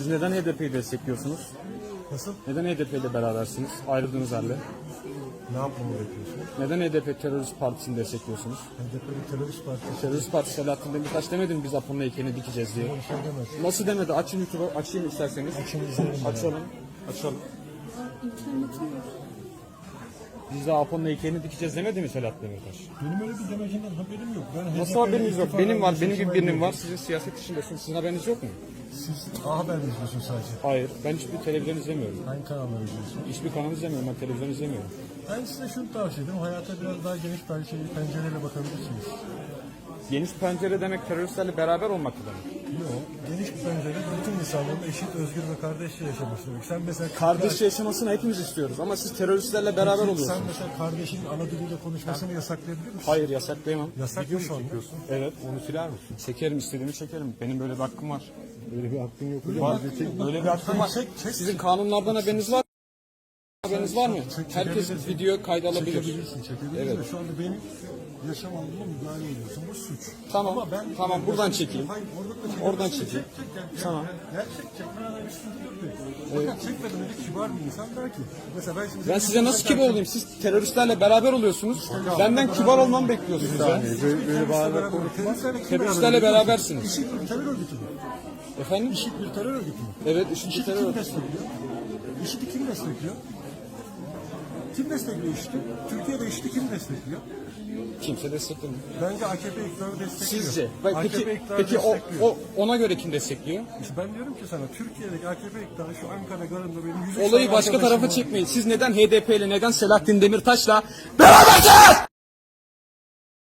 Siz neden HDP'yi destekliyorsunuz? Nasıl? Neden HDP ile berabersiniz? Ayrıldığınız halde. Ne yapmamı bekliyorsun? Neden HDP terörist partisini destekliyorsunuz? HDP bir terörist partisi. Terörist partisi Selahattin Demirtaş demedi mi biz Apo'nun heykelini dikeceğiz diye? Bir şey demez. Nasıl demedi? Açın YouTube'u, açayım isterseniz. Açın izleyelim. Açalım, açalım. İnternetim yok. Biz de Apo'nun heykelini dikeceğiz demedi mi Selahattin Demirtaş? Benim öyle bir demecinden haberim yok. Ben Nasıl HDP'ye haberiniz yok? istifa Benim var, benim gibi birinin var. Sizin siyaset içindesiniz. Sizin haberiniz yok mu? Siz A Haber mi izliyorsun sadece? Hayır, ben hiçbir televizyon izlemiyorum. Hangi kanalları izliyorsun? Hiçbir kanal izlemiyorum, ben televizyon izlemiyorum. Ben size şunu tavsiye ederim. Hayata biraz daha geniş şey, pencereyle bakabilirsiniz. Geniş pencere demek teröristlerle beraber olmak demek. Yok. Geniş bir pencere bütün insanların eşit, özgür ve kardeşçe yaşaması demek. Sen mesela... Kardeş yaşamasını hepimiz istiyoruz ama siz teröristlerle beraber Sen oluyorsunuz. mesela kardeşinin ana diliyle konuşmasını yasaklayabilir misin? Hayır yasaklayamam. Yasak mı şu? Evet. Onu siler misin? Çekerim istediğimi çekerim. Benim böyle bir hakkım var. Böyle bir hakkın yok. Var. Böyle bir hakkım var. Çek, çek. Sizin kanunlardan haberiniz var? Haberiniz var mı? Çek- Herkes video kaydı alabilir. Çekebilirsin, çekebilirsin. Evet. de Şu anda benim yaşam alanıma müdahale ediyorsun. Bu suç. Tamam, Ama ben tamam, buradan çekeyim. Hayır, oradan da çekebilirsin. Oradan Çek, çekeyim. çek, gel, gel, Tamam. Gel çek, çek. Bana bir sıkıntı yok. değil. Fakat çekmeden önce kibar bir insan der ki. Mesela ben şimdi... Ben size nasıl kibar olayım? Siz teröristlerle beraber oluyorsunuz. Benden kibar olmamı bekliyorsunuz ya. Böyle, böyle konuşma. Teröristlerle berabersiniz. İşit bir terör örgütü mü? Efendim? İşit bir terör örgütü mü? Evet, IŞİD bir terör örgütü. İşit'i kim destekliyor? Kim destekliyor IŞİD'i? Türkiye'de IŞİD'i kim destekliyor? Kimse desteklemiyor. Bence AKP iktidarı destekliyor. Sizce? AKP Peki, iktidarı peki o, destekliyor. o, ona göre kim destekliyor? İşte ben diyorum ki sana Türkiye'deki AKP iktidarı şu Ankara garında benim yüzük Olayı saran başka arkadaşım tarafa var. çekmeyin. Siz neden HDP ile neden Selahattin Demirtaş'la berabersiniz?